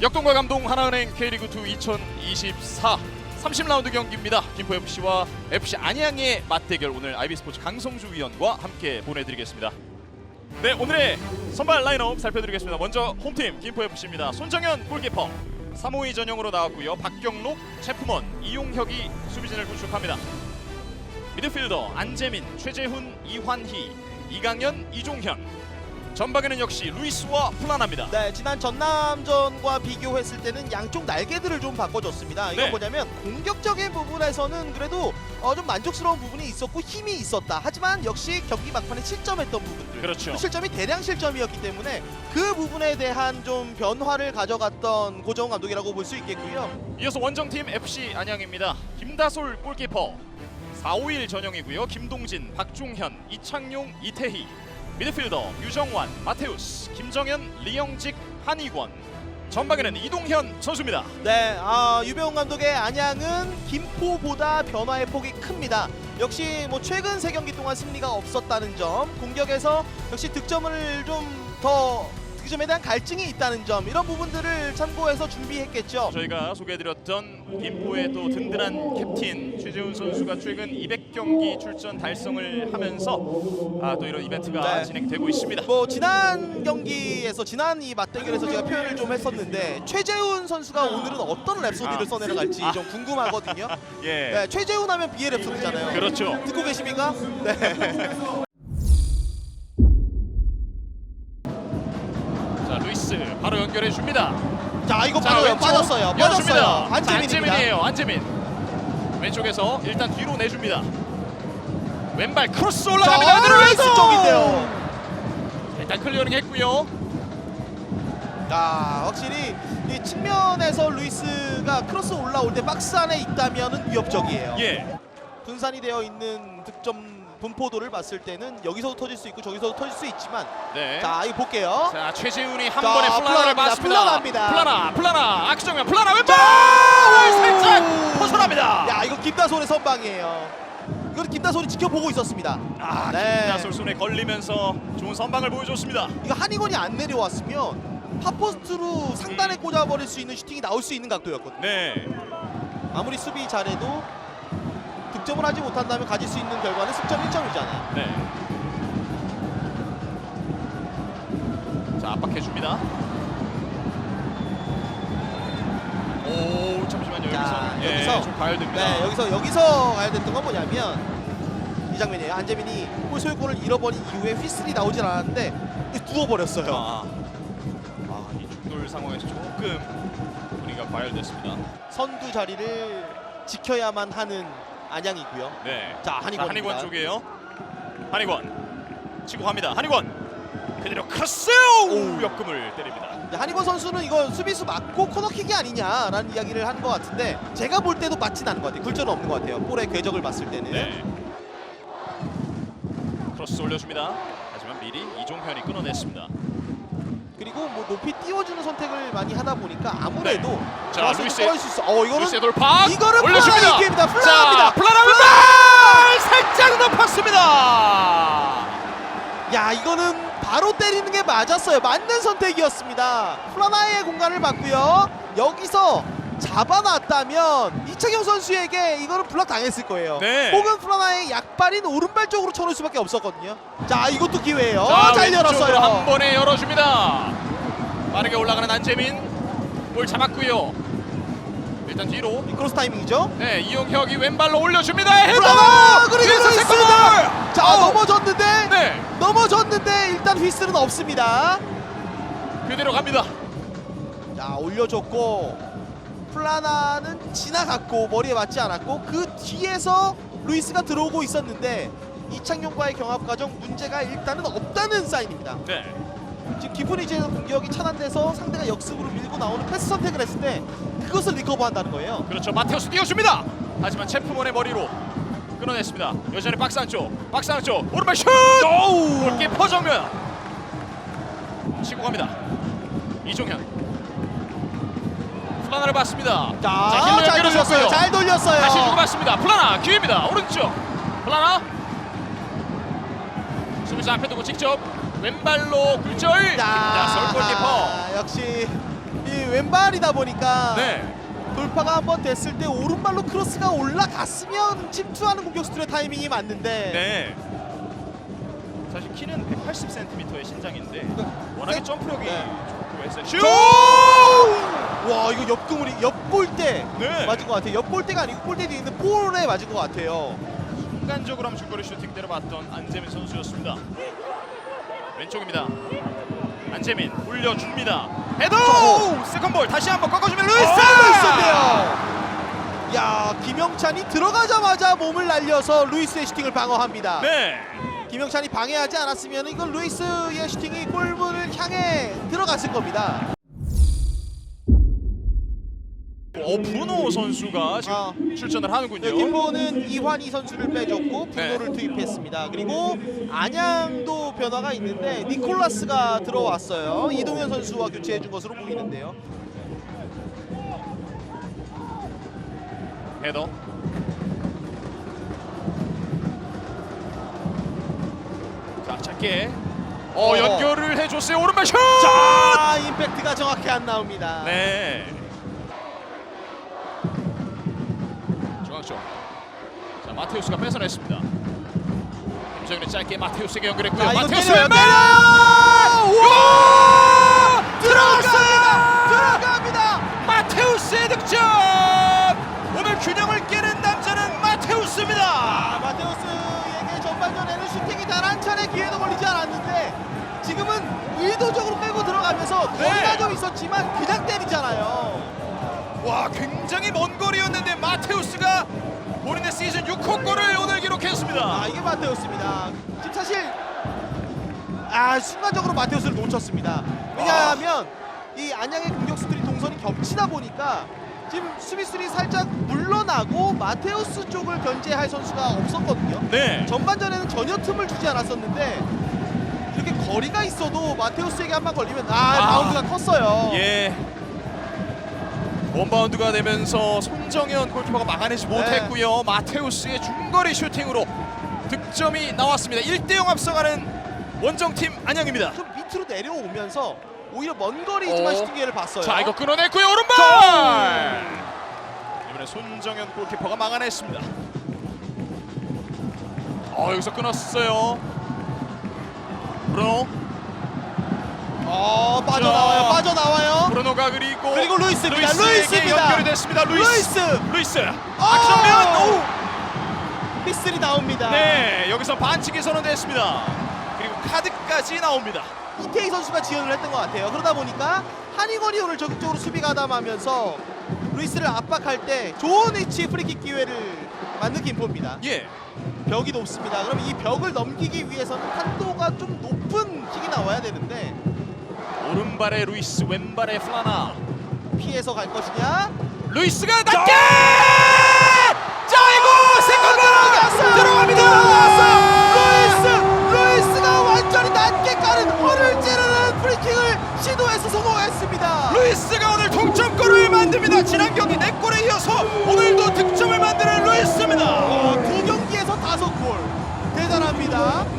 역동과 감동 하나은행 K리그2 2024 30라운드 경기입니다. 김포 FC와 FC 안양의 맞대결 오늘 IB스포츠 강성주 위원과 함께 보내드리겠습니다. 네 오늘의 선발 라인업 살펴드리겠습니다. 먼저 홈팀 김포 FC입니다. 손정현 골키퍼 352 전형으로 나왔고요. 박경록, 체프먼, 이용혁이 수비진을 구축합니다. 미드필더 안재민, 최재훈, 이환희, 이강현, 이종현 전방에는 역시 루이스와 플라나입니다. 네, 지난 전남전과 비교했을 때는 양쪽 날개들을 좀 바꿔줬습니다. 이건 네. 뭐냐면 공격적인 부분에서는 그래도 어, 좀 만족스러운 부분이 있었고 힘이 있었다. 하지만 역시 경기 막판에 실점했던 부분들. 그렇죠. 그 실점이 대량 실점이었기 때문에 그 부분에 대한 좀 변화를 가져갔던 고정훈 감독이라고 볼 수 있겠고요. 이어서 원정팀 FC 안양입니다. 김다솔 골키퍼 451 전형이고요. 김동진, 박종현, 이창용, 이태희 미드필더 유정환, 마테우스, 김정현, 리영직, 한희권 전방에는 이동현 선수입니다. 네, 아, 유병훈 감독의 안양은 김포보다 변화의 폭이 큽니다. 역시 뭐 최근 세 경기 동안 승리가 없었다는 점, 공격에서 역시 득점을 좀더 득점에 대한 갈증이 있다는 점 이런 부분들을 참고해서 준비했겠죠. 저희가 소개해드렸던 김포의 또 든든한 캡틴 최재훈 선수가 최근 200경기 출전 달성을 하면서 아, 또 이런 이벤트가 네. 진행되고 있습니다. 뭐 지난 경기에서 지난 이 맞대결에서 제가 표현을 좀 했었는데 최재훈 선수가 오늘은 어떤 랩소디를 아. 써내려갈지 아. 좀 궁금하거든요. 예, 네, 최재훈 하면 비의 랩소디잖아요. 그렇죠. 듣고 계십니까? 네. 연결해 줍니다. 자 이거 자, 빠져요. 왼쪽 빠졌어요. 빠졌어요. 열어줍니다. 안재민입니다. 안재민이에요. 안재민. 왼쪽에서 일단 뒤로 내줍니다. 왼발 크로스 자, 올라갑니다. 루이스 들어가서! 쪽인데요. 일단 클리어링 했고요. 야, 확실히 이 측면에서 루이스가 크로스 올라올 때 박스 안에 있다면은 위협적이에요. 예. 분산이 되어 있는 득점 분포도를 봤을 때는 여기서도 터질 수 있고 저기서도 터질 수 있지만 네. 자, 이거 볼게요. 자 최재훈이 한 자, 번에 플라나를 플라나입니다. 맞습니다. 플라나입니다. 플라나, 플라나, 악수정면 플라나 왼발 오! 살짝 벗어납니다. 야, 이거 김다솔의 선방이에요. 이건 김다솔이 지켜보고 있었습니다. 아, 네. 김나솔 손에 걸리면서 좋은 선방을 보여줬습니다. 이거 한이건이 안 내려왔으면 팝포스트로 상단에 꽂아버릴 수 있는 슈팅이 나올 수 있는 각도였거든요. 네. 아무리 수비 잘해도 득점을 하지 못한다면 가질 수 있는 결과는 승점 1점이잖아요. 네. 자 압박해 줍니다. 오 잠시만요 자, 여기서 예, 여기서. 좀 과열됩니다. 네, 여기서 여기서 가야 됐던 건 뭐냐면 이 장면이에요. 안재민이 골 소유권을 잃어버린 이후에 휘슬이 나오질 않았는데 누워버렸어요. 아, 아, 이 충돌 상황에서 조금 분위기가 과열됐습니다. 선두 자리를 지켜야만 하는 안양이고요. 네. 자, 자, 한이건입니다. 한이권 쪽이에요. 한이권 치고 갑니다. 한이권 그대로 크로스 오 역금을 때립니다. 근데 한이건 선수는 이거 수비수 맞고 코너킥이 아니냐라는 이야기를 하는 것 같은데 제가 볼 때도 맞진 않은 것 같아요. 굴절은 없는 것 같아요. 볼의 궤적을 봤을 때는. 네. 크로스 올려줍니다. 하지만 미리 이종현이 끊어냈습니다. 그리고 뭐 높이 띄워주는 선택을 많이 하다 보니까 아무래도 네. 자, 루이스- 떨어질 수 있어. 어 이거는 루이스의 돌파 이거는 올려줍니다. 자, 플라나입니다. 플라나 왼발 살짝 높았습니다. 야 이거는 바로 때리는 게 맞았어요. 맞는 선택이었습니다. 플라나의 공간을 봤고요. 여기서 잡아놨다면 이창용 선수에게 이거는 블락 당했을 거예요. 네. 혹은 플라나의 약발인 오른발 쪽으로 쳐놓을 수밖에 없었거든요. 자 이것도 기회예요. 자, 잘 열었어요. 한 번에 열어줍니다. 빠르게 올라가는 안재민 볼 잡았고요. 일단 뒤로 크로스 타이밍이죠. 네 이용혁이 왼발로 올려줍니다. 헤더 그리고! 세컨볼. 자 아우. 넘어졌는데 네 넘어졌는데 일단 휘슬은 없습니다. 그대로 갑니다. 자 올려줬고 플라나는 지나갔고 머리에 맞지 않았고 그 뒤에서 루이스가 들어오고 있었는데 이창용과의 경합 과정 문제가 일단은 없다는 사인입니다. 네. 지금 기분이 이제 공격이 차단돼서 상대가 역습으로 밀고 나오는 패스 선택을 했을 때 그것을 리커버한다는 거예요. 그렇죠. 마테우스 띄워줍니다. 하지만 체프먼의 머리로 끊어냈습니다. 여전히 박스 안쪽, 박스 안쪽 오른발 슛! 골키퍼 정면 치고 갑니다. 이종현 플라나를 봤습니다. 자, 힐러 잘 연결해줬고요. 돌렸어요. 잘 돌렸어요. 다시 주고 받습니다. 플라나 기회입니다. 오른쪽 플라나 수비수 앞에 두고 직접 왼발로 굴절 김다솔 골키퍼 역시 이 왼발이다 보니까 네. 돌파가 한번 됐을 때 오른발로 크로스가 올라갔으면 침투하는 공격수들의 타이밍이 맞는데 네. 사실 키는 180cm의 신장인데 워낙에 점프력이 네. 좋고 해서 슛! 와 이거 옆구물이 옆볼때 네. 맞은 것 같아요. 옆볼때가 아니고 볼때 뒤에 있는 볼에 맞은 것 같아요. 순간적으로 중거리 슈팅 때려봤던 안재민 선수였습니다. 왼쪽입니다. 안재민 올려줍니다. 헤더! 저- 세컨볼 다시 한번 꺾어주면 루이스! 루이스인데요. 야 김영찬이 들어가자마자 몸을 날려서 루이스의 슈팅을 방어합니다. 네. 김영찬이 방해하지 않았으면 이건 루이스의 슈팅이 골문을 향해 들어갔을 겁니다. 어 브루노 선수가 지금 아. 출전을 하는군요. 네, 김포는 이환희 선수를 빼줬고 네. 브루노를 투입했습니다. 그리고 안양도 변화가 있는데 니콜라스가 들어왔어요. 이동현 선수와 교체해준 것으로 보이는데요. 헤더. 자 짧게. 어, 어. 연결을 해줬어요. 오른발 슛! 자 임팩트가 정확히 안 나옵니다. 네. 중앙쪽. 자 마테우스가 뺏어냈습니다. 김정현이 짧게 마테우스에게 연결했고요. 이거 마테우스 때려요. 왼발! 때려요. 와! 들어갑니다. 들어갑니다. 마테우스의 득점! 오늘 균형을 깨는 남자는 마테우스입니다. 아, 마테우스에게 전반전에는 슈팅이 단 한 차례 기회도 걸리지 않았는데 지금은 의도적으로 빼고 들어가면서 네. 거리가 좀 있었지만 그냥 때리잖아요. 와 굉장히 먼 거리였는데 마테우스가 본인의 시즌 6호 골을 오늘 기록했습니다. 아 이게 마테우스입니다. 지금 사실 아 순간적으로 마테우스를 놓쳤습니다. 왜냐하면 이 안양의 공격수들이 동선이 겹치다 보니까 지금 수비수들이 살짝 물러나고 마테우스 쪽을 견제할 선수가 없었거든요. 네. 전반전에는 전혀 틈을 주지 않았었는데 이렇게 거리가 있어도 마테우스에게 한방 걸리면 아, 아. 바운드가 컸어요. 예. 원바운드가 되면서 손정현 골키퍼가 막아내지 네. 못했고요. 마테우스의 중거리 슈팅으로 득점이 나왔습니다. 1대0 앞서가는 원정팀 안양입니다. 좀 밑으로 내려오면서 오히려 먼 거리지만 어. 슈팅 기회를 봤어요. 자 이거 끊어냈고요 오른발 이번에 손정현 골키퍼가 막아냈습니다 어 여기서 끊었어요 브루노 어 빠져나와요. 자. 빠져나와요. 브루노가 그리고 그리고 루이스입니다. 루이스입니다. 연결이 됐습니다 루이스 루이스. 루이스 아! 악정면 피슬이 나옵니다. 네 여기서 반칙이 선언됐습니다 그리고 카드까지 나옵니다 이태희 선수가 지원을 했던 것 같아요. 그러다 보니까 한이건이 오늘 적극적으로 수비 가담하면서 루이스를 압박할 때 좋은 위치 프리킥 기회를 맞는 김포입니다. 예 벽이 높습니다. 그럼 이 벽을 넘기기 위해서는 한도가 좀 높은 킥이 나와야 되는데 오른발에 루이스 왼발에 플라나 피해서 갈 것이냐? 루이스가 낮게 짜이고 세컨볼 들어갑니다 루이스! 루이스가 완전히 낮게 까는 허를 찌르는 프리킥을 시도해서 성공했습니다. 루이스가 오늘 동점골을 만듭니다. 지난 경기 4골에 이어서 오늘도 득점을 만드는 루이스입니다. 어, 두 경기에서 다섯 골 대단합니다.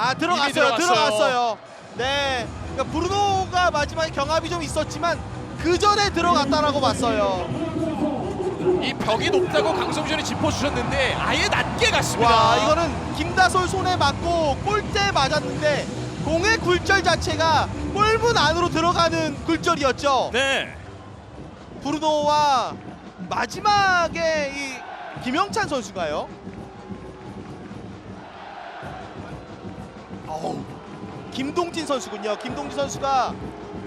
아. 들어갔어요. 들어갔어요. 네. 그러니까 브루노가 마지막에 경합이 좀 있었지만 그 전에 들어갔다라고 봤어요. 이 벽이 높다고 강성준이 짚어주셨는데 아예 낮게 갔습니다. 와 이거는 김다솔 손에 맞고 골대 맞았는데 공의 굴절 자체가 골문 안으로 들어가는 굴절이었죠. 네, 브루노와 마지막에 이 김영찬 선수가요. 어우, 김동진 선수군요. 김동진 선수가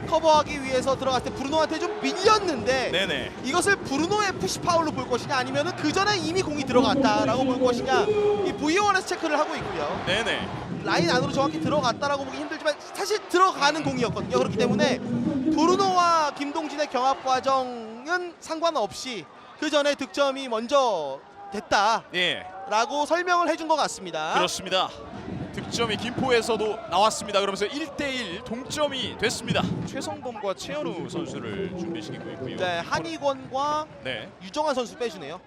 커버하기 위해서 들어갔을 때 브루노한테 좀 밀렸는데 네네. 이것을 브루노의 푸시 파울로 볼 것이냐 아니면 은 그 전에 이미 공이 들어갔다라고 볼 것이냐 이 V1에서 체크를 하고 있고요. 네네. 라인 안으로 정확히 들어갔다라고 보기 힘들지만 사실 들어가는 공이었거든요. 그렇기 때문에 브루노와 김동진의 경합 과정은 상관없이 그 전에 득점이 먼저 됐다라고 예, 설명을 해준 것 같습니다. 그렇습니다. 득점이 김포에서도 나왔습니다. 그러면서 1대1 동점이 됐습니다. 최성범과 최현우 선수를 준비시키고 있고요. 네, 한희권과 네, 유정환 선수 빼주네요.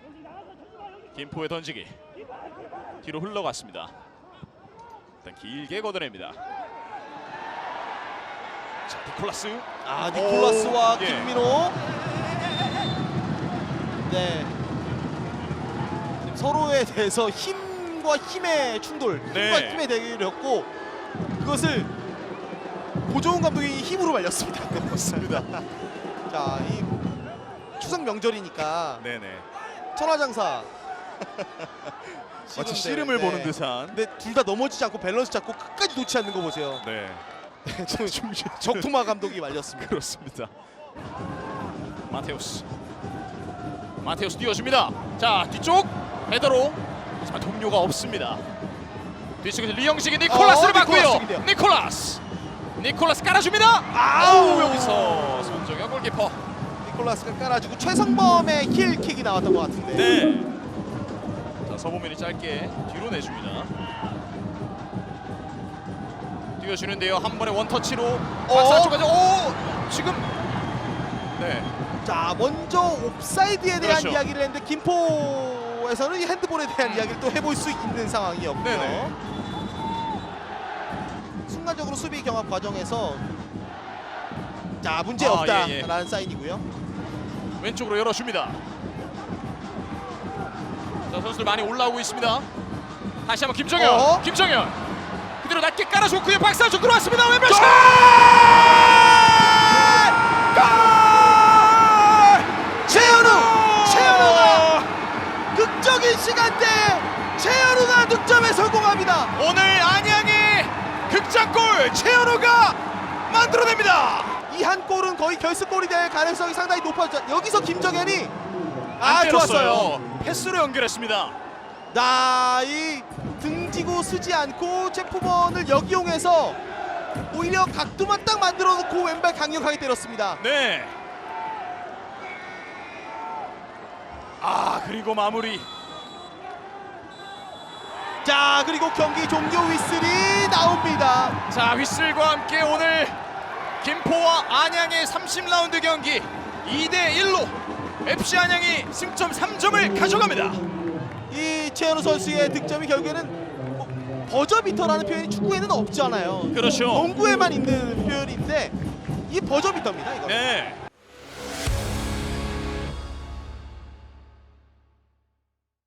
김포의 던지기 뒤로 흘러갔습니다. 일단 길게 걷어냅니다. 자, 니콜라스. 아 니콜라스와 오, 예. 김민호 네 서로에 대해서 힘 과 힘의 충돌 힘과 네. 힘의 대결이었고 그것을 고종훈 감독이 힘으로 말렸습니다 맞습니다. 자 이 추석 명절이니까 네네. 천하장사 마치. 씨름을 네. 보는 듯한. 근데 둘 다 넘어지지 않고 밸런스 잡고 끝까지 놓지 않는 거 보세요 네. 적토마 감독이 말렸습니다 그렇습니다. 마테우스. 마테우스 뛰어줍니다. 자 뒤쪽 헤더로 하지만 동료가 없습니다. 뒤쪽에서 리영식이 니콜라스를 어, 맞고요. 니콜라스인데요. 니콜라스. 니콜라스 깔아줍니다. 아우 여기서 손정혁 골키퍼. 니콜라스가 깔아주고 최성범의 힐킥이 나왔던 것 같은데 네. 자 서보민이 짧게 뒤로 내줍니다. 뛰어주는데요. 한 번에 원터치로 박사 쪽까지. 오 지금 네. 자 먼저 옵사이드에 대한 그렇죠. 이야기를 했는데 김포 에서는 이 핸드볼에 대한 이야기를 또 해볼 수 있는 상황이었고요. 네네. 순간적으로 수비 경합 과정에서 자 문제 아, 없다라는 예, 예. 사인이고요. 왼쪽으로 열어줍니다. 자 선수들 많이 올라오고 있습니다. 다시 한번 김정현, 어? 김정현 그대로 낮게 깔아줬고요. 박사 쪽 들어왔습니다. 왼발 슛! 골! 최현우, 최현우가 극적인 시간대에 최현우가 득점에 성공합니다. 오늘 안양의 극장골 최현우가 만들어냅니다. 이 한 골은 거의 결승골이 될 가능성이 상당히 높아져. 여기서 김정현이 아안 좋았어요. 패스로 연결했습니다. 나이 등지고 쓰지 않고 체프번을 역이용해서 오히려 각도만 딱 만들어 놓고 왼발 강력하게 때렸습니다. 네. 아 그리고 마무리. 자 그리고 경기 종료 휘슬이 나옵니다. 자 휘슬과 함께 오늘 김포와 안양의 30라운드 경기 2대 1로 FC 안양이 승점 3점을 가져갑니다. 이 최현우 선수의 득점이 결국에는 뭐 버저비터라는 표현이 축구에는 없잖아요. 그렇죠. 농구에만 있는 표현인데 이 버저비터입니다. 이거. 네.